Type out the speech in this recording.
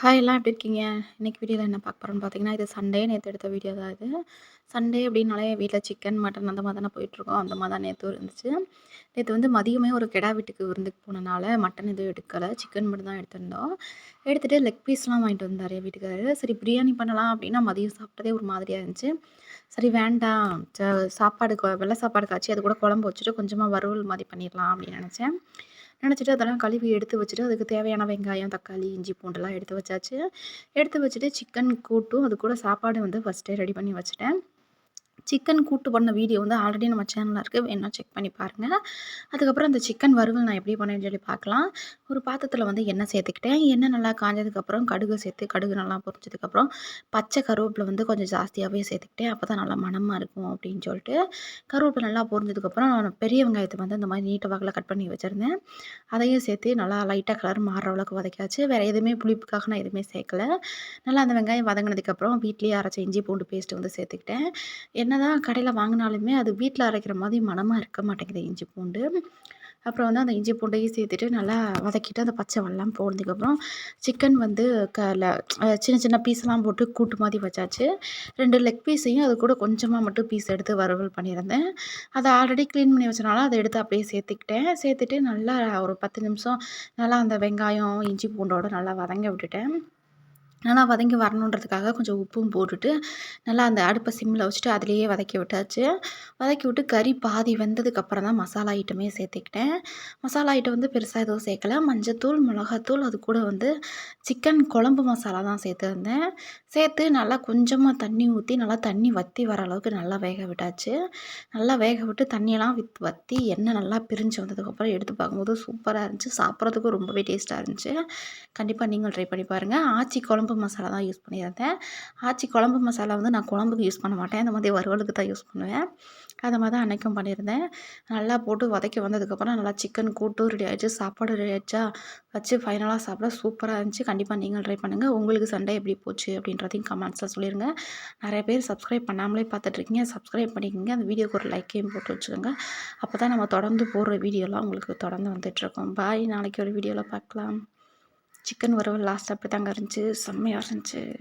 Hi எல்லாம் எப்படி இருக்கீங்க? இன்றைக்கி வீடியோவில் என்ன பார்க்க போகிறோன்னு பார்த்தீங்கன்னா இது சண்டே நேற்று எடுத்த வீடியோ தான் இது. சண்டே அப்படின்னாலே வீட்டில் சிக்கன் மட்டன் அந்த மாதிரி தானே போயிட்டுருக்கோம். அந்த மாதிரி தான் நேற்று இருந்துச்சு. நேற்று வந்து மதியமே ஒரு கெடா வீட்டுக்கு விருந்துக்கு போனனால மட்டன் எதுவும் எடுக்கலை. சிக்கன் மட்டும் தான் எடுத்திருந்தோம். எடுத்துகிட்டு லெக் பீஸ்லாம் வாங்கிட்டு வந்தார் வீட்டுக்காரர். சரி பிரியாணி பண்ணலாம் அப்படின்னா மதியம் சாப்பிட்டதே ஒரு மாதிரியாக இருந்துச்சு. சரி வேண்டாம். சாப்பாடு வெள்ளை சாப்பாடு காய்ச்சி அது கூட குழம்பு வச்சுட்டு கொஞ்சமாக வறுவல் மாதிரி பண்ணிடலாம் அப்படின்னு நினச்சேன். நினச்சிட்டு அதெல்லாம் கழுவி எடுத்து வச்சுட்டு அதுக்கு தேவையான வெங்காயம் தக்காளி இஞ்சி பூண்டெல்லாம் எடுத்து வச்சாச்சு. எடுத்து வச்சுட்டு சிக்கன் கூட்டும். அது கூட சாப்பாடு வந்து ஃபஸ்ட்டே ரெடி பண்ணி வச்சுட்டேன். சிக்கன் கூட்டு பண்ண வீடியோ வந்து ஆல்ரெடி நம்ம சேனலில் இருக்குது வேணால் செக் பண்ணி பாருங்கள் அதுக்கப்புறம் அந்த சிக்கன் வறுவல் நான் எப்படி பண்ணேன்னு சொல்லி பார்க்கலாம். ஒரு பாத்திரத்தில் வந்து எண்ணெய் சேர்த்துக்கிட்டேன். எண்ணெய் நல்லா காஞ்சதுக்கப்புறம் கடுகு சேர்த்து கடுகு நல்லா பொரிஞ்சதுக்கப்புறம் பச்சை கருவேப்பிலை வந்து கொஞ்சம் ஜாஸ்தியாகவே சேர்த்துக்கிட்டேன். அப்போ தான் நல்லா மனமாக இருக்கும் அப்படின்னு சொல்லிட்டு கருவேப்பிலை நல்லா பொரிஞ்சதுக்கப்புறம் நான் பெரிய வெங்காயத்தை வந்து இந்த மாதிரி நீட்டை வாக்கில் கட் பண்ணி வச்சுருந்தேன். அதையும் சேர்த்து நல்லா லைட்டாக கலர் மாறுற அளவுக்கு வதக்காச்சு வேறு எதுவுமே புளிப்புக்காக நான் எதுவுமே சேர்க்கல. நல்லா அந்த வெங்காயம் வதங்கினதுக்கப்புறம் வீட்லேயே அரைச்ச இஞ்சி பூண்டு பேஸ்ட்டு வந்து சேர்த்துக்கிட்டேன். என்ன தான் கடையில் வாங்கினாலுமே அது வீட்டில் அரைக்கிற மாதிரி மனமாக இருக்க மாட்டேங்குது இஞ்சி பூண்டு. அப்புறம் வந்து அந்த இஞ்சி பூண்டையும் சேர்த்துட்டு நல்லா வதக்கிட்டு அந்த பச்சை வெள்ளம் போனதுக்கப்புறம் சிக்கன் வந்து க சின்ன சின்ன பீஸ்லாம் போட்டு கூட்டு மாதிரி வச்சாச்சு. ரெண்டு லெக் பீஸையும் அது கூட கொஞ்சமாக மட்டும் பீஸ் எடுத்து வறுவல் பண்ணியிருந்தேன். அதை ஆல்ரெடி க்ளீன் பண்ணி வச்சனால அதை எடுத்து அப்படியே சேர்த்துக்கிட்டேன். சேர்த்துட்டு நல்லா ஒரு பத்து நிமிஷம் நல்லா அந்த வெங்காயம் இஞ்சி பூண்டோடு நல்லா வதங்க விட்டுட்டேன். நல்லா வதங்கி வரணுன்றதுக்காக கொஞ்சம் உப்பும் போட்டுட்டு நல்லா அந்த அடுப்பை சிம்மில் வச்சுட்டு அதிலேயே வதக்கி விட்டாச்சு. வதக்கி விட்டு கறி பாதி வெந்ததுக்கப்புறம் தான் மசாலா ஐட்டமே சேர்த்துக்கிட்டேன். மசாலா ஐட்டம் வந்து பெருசாக எதுவும் சேர்க்கல. மஞ்சத்தூள் மிளகாத்தூள் அது கூட வந்து சிக்கன் குழம்பு மசாலா தான் சேர்த்துருந்தேன். சேர்த்து நல்லா கொஞ்சமாக தண்ணி ஊற்றி நல்லா தண்ணி வற்றி வர அளவுக்கு நல்லா வேக விட்டாச்சு. நல்லா வேக விட்டு தண்ணியெல்லாம் வித் வற்றி எண்ணெய் நல்லா பிரிஞ்சு வந்ததுக்கப்புறம் எடுத்து பார்க்கும்போது சூப்பராக இருந்துச்சு. சாப்பிட்றதுக்கும் ரொம்பவே டேஸ்ட்டாக இருந்துச்சு. கண்டிப்பாக நீங்கள் ட்ரை பண்ணி பாருங்கள் ஆச்சி குழம்பு குழம்பு மசாலா தான் யூஸ் பண்ணியிருந்தேன். ஆச்சி குழம்பு மசாலா வந்து நான் குழம்புக்கு யூஸ் பண்ண மாட்டேன். இந்த மாதிரி வறுவலுக்கு தான் யூஸ் பண்ணுவேன். அதை மாதிரி தான் அன்றைக்கும் பண்ணியிருந்தேன். நல்லா போட்டு வதக்கி வந்ததுக்கப்புறம் நல்லா சிக்கன் கூட்டும் ரெடி ஆகிடுச்சு சாப்பாடு ரெடி ஆகிடுச்சா வச்சு ஃபைனலாக சாப்பிட சூப்பராக இருந்துச்சு. கண்டிப்பாக நீங்கள் ட்ரை பண்ணுங்கள் உங்களுக்கு சண்டே எப்படி போச்சு அப்படின்றதையும் கமெண்ட்ஸில் சொல்லிடுங்க நிறைய பேர் சப்ஸ்கிரைப் பண்ணாமலே பார்த்துட்ருக்கீங்க. சப்ஸ்கிரைப் பண்ணிக்கோங்க. அந்த வீடியோக்கு ஒரு லைக்கையும் போட்டு வச்சுக்கோங்க. அப்போ தான் நம்ம தொடர்ந்து போடுற வீடியோலாம் உங்களுக்கு தொடர்ந்து வந்துட்டுருக்கோம் பாய் நாளைக்கு ஒரு வீடியோவில் பார்க்கலாம். சிக்கன் வறுவல் லாஸ்ட் அப்படி தாங்க இருந்துச்சு. செம்மையாக இருந்துச்சு.